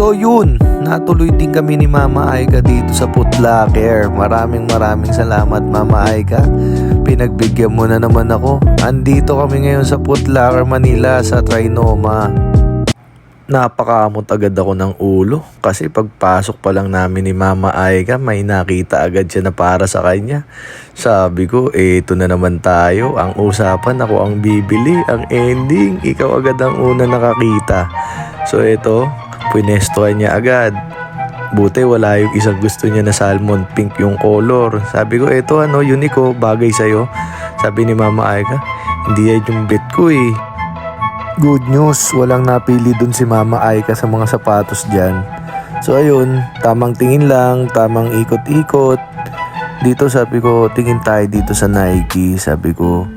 So yun, natuloy din kami ni Mama Aika dito sa Putlaker. Maraming maraming salamat Mama Aika. Pinagbigyan mo na naman ako. Andito kami ngayon sa Putlaker, Manila sa Trinoma. Napakamot agad ako ng ulo kasi pagpasok pa lang namin ni Mama Aika may nakita agad siya na para sa kanya. Sabi ko, eto na naman tayo. Ang usapan ako ang bibili, ang ending, ikaw agad ang una nakakita. So eto, pinestuhan niya agad. Buti wala yung isang gusto niya na salmon pink yung color. Sabi ko, eto ano, unico, bagay sa'yo. Sabi ni Mama Aika, hindi yan yung bet ko eh. Good news, walang napili dun si Mama Aika sa mga sapatos dyan. So ayun, tamang tingin lang, tamang ikot-ikot. Dito sabi ko, tingin tayo dito sa Nike, sabi ko.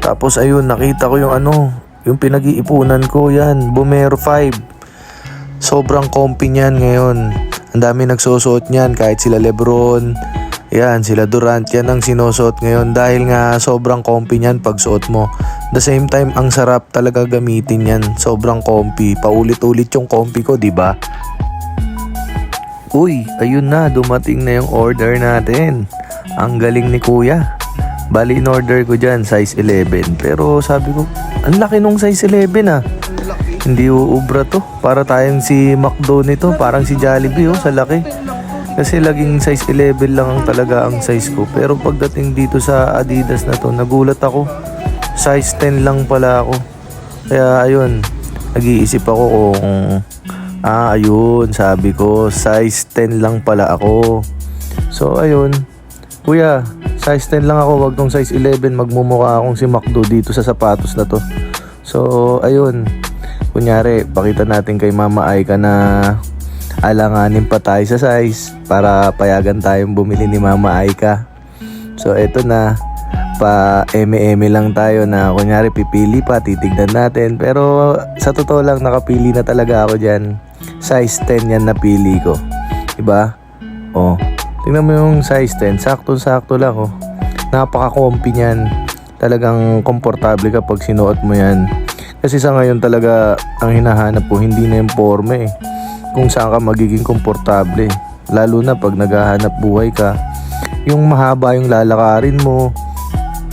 Tapos ayun, nakita ko yung ano, yung pinag-iipunan ko yan, Bumero 5. Sobrang comfy niyan ngayon. Ang dami nagsusuot niyan kahit sila Lebron. Yan, sila Durant yan ang sinusuot ngayon dahil nga sobrang comfy niyan pag suot mo. The same time, ang sarap talaga gamitin yan. Sobrang comfy. Paulit-ulit yung comfy ko, di ba? Uy, ayun na, dumating na yung order natin. Ang galing ni kuya. Bali, in order ko dyan, size 11. Pero sabi ko, ang laki nung size 11 ah. Hindi uubra to. Para tayong si McDo nito. Parang si Jollibee oh, sa laki. Kasi laging size 11 lang ang talaga ang size ko. Pero pagdating dito sa Adidas na to, nagulat ako. Size 10 lang pala ako. Kaya ayun, nag-iisip ako kung ah ayun, sabi ko, size 10 lang pala ako. So ayun, kuya, size 10 lang ako, wag tong size 11, magmumukha akong si McDo dito sa sapatos na to. So ayun, kunyari, pakita natin kay Mama Aika na alanganin pa tayo sa size para payagan tayong bumili ni Mama Aika. So eto na, pa eme-eme lang tayo na kunyari pipili pa, titignan natin. Pero sa totoo lang, nakapili na talaga ako dyan. Size 10 yan napili ko. Diba? Oh, tingnan mo yung size 10. Sakto-sakto lang oh. Napaka-comfy niyan. Talagang komportable kapag sinuot mo yan. Kasi sa ngayon talaga ang hinahanap ko hindi na yung forma eh. Kung saan ka magiging komportable. Lalo na pag naghahanap buhay ka. Yung mahaba yung lalakarin mo.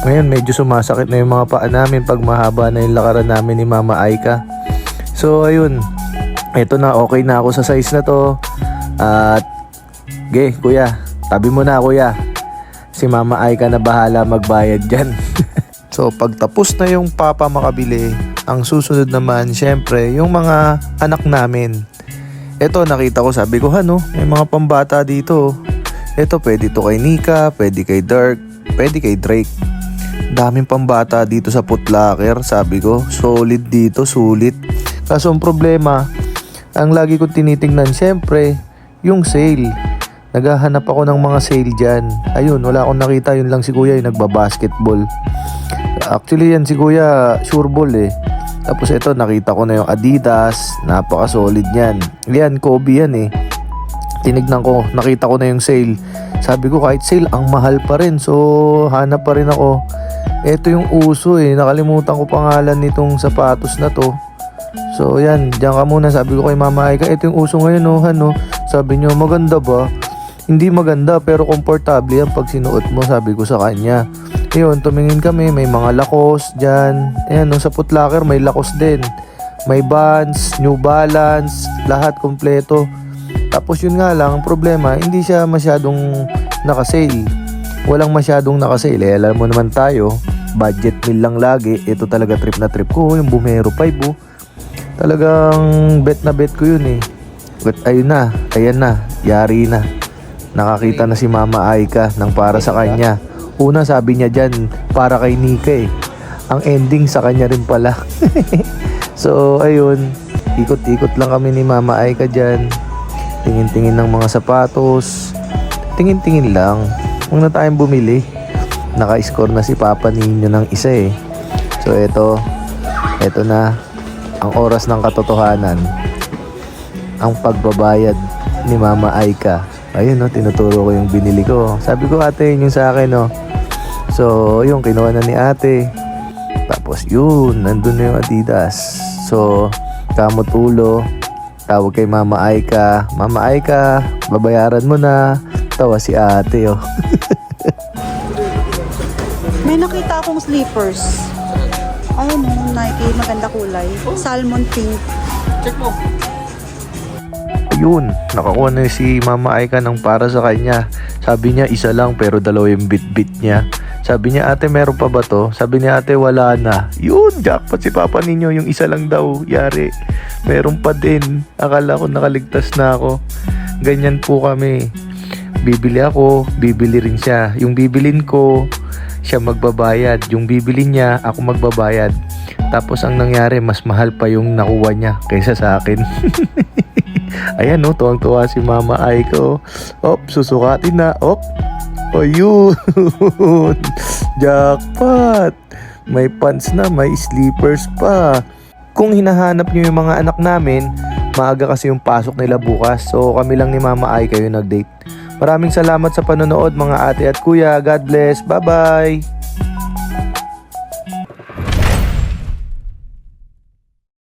Ngayon medyo sumasakit na yung mga paa namin pag mahaba na yung lakaran namin ni Mama Aika. So ayun. Ito na okay na ako sa size na to. At ge, kuya, tabi mo na kuya. Si Mama Aika na bahala magbayad dyan. so pagtapos na yung papa makabili, ang susunod naman syempre yung mga anak namin. Ito nakita ko sabi ko ano, may mga pambata dito. Ito pwede to kay Nika, pwede kay Dirk, pwede kay Drake. Daming pambata dito sa Putlaker, sabi ko. Solid dito, sulit. Kaso ang problema, ang lagi kong tinitingnan, syempre, yung sale. Naghahanap ako ng mga sale dyan. Ayun, wala akong nakita. Yun lang si kuya yung nagbabasketball. Actually yan si kuya, sure ball eh. Tapos ito, nakita ko na yung Adidas. Napaka-solid yan. Yan, Kobe yan eh. Tinignan ko, nakita ko na yung sale. Sabi ko kahit sale, ang mahal pa rin. So, hanap pa rin ako. Ito yung uso eh. Nakalimutan ko pangalan nitong sapatos na to. So, yan. Diyan ka muna. Sabi ko kay Mama Aika, ito yung uso ngayon, oh, ano? Sabi niyo, maganda ba? Hindi maganda, pero komportable yan pag sinuot mo, sabi ko sa kanya. Yun, tumingin kami, may mga lakos dyan. Ayan, no, sa Putlaker may lakos din. May Vans, New Balance, lahat kompleto. Tapos yun nga lang, ang problema, hindi siya masyadong nakasale. Walang masyadong nakasale. Eh, alam mo naman tayo, budget meal lang lagi. Ito talaga trip na trip ko, yung Bumero 5 oh. Talagang bet na bet ko yun eh. But ayun na, ayan na, yari na. Nakakita na si Mama Aika ng para sa kanya. Una sabi niya dyan, para kay Nika eh. Ang ending sa kanya rin pala. so ayun, ikot-ikot lang kami ni Mama Aika dyan. Tingin-tingin ng mga sapatos. Tingin-tingin lang. Huwag na tayong bumili. Naka-score na si Papa ninyo ng isa eh. So eto, eto na ang oras ng katotohanan. Ang pagbabayad ni Mama Aika. Ayun no, tinuturo ko yung binili ko. Sabi ko ate, yun yung sa akin no. So, yun, kinuha na ni ate. Tapos yun, nandun na yung Adidas. So, kamot ulo. Tawag kay Mama Aika. Mama Aika, babayaran mo na. Tawa si ate, oh. May nakita akong slippers. Ayun, oh, Nike, maganda kulay. Salmon pink. Ayun, nakakuha na si Mama Aika ng para sa kanya. Sabi niya isa lang pero dalawa yung bit-bit niya. Sabi niya, ate meron pa ba to? Sabi niya, ate wala na. Yun, jackpot si Papa ninyo. Yung isa lang daw, yari. Meron pa din. Akala ko nakaligtas na ako. Ganyan po kami. Bibili ako, bibili rin siya. Yung bibilin ko, siya magbabayad. Yung bibili niya, ako magbabayad. Tapos ang nangyari, mas mahal pa yung nakuha niya kaysa sa akin. Ayan no, tuwang-tuwa si Mama Aiko. Op, susukatin na. Op. O yun. Jackpot. May pants na, may sleepers pa. Kung hinahanap nyo yung mga anak namin, maaga kasi yung pasok nila bukas. So kami lang ni Mama Aika yung nag-date. Maraming salamat sa panonood mga ate at kuya. God bless. Bye-bye.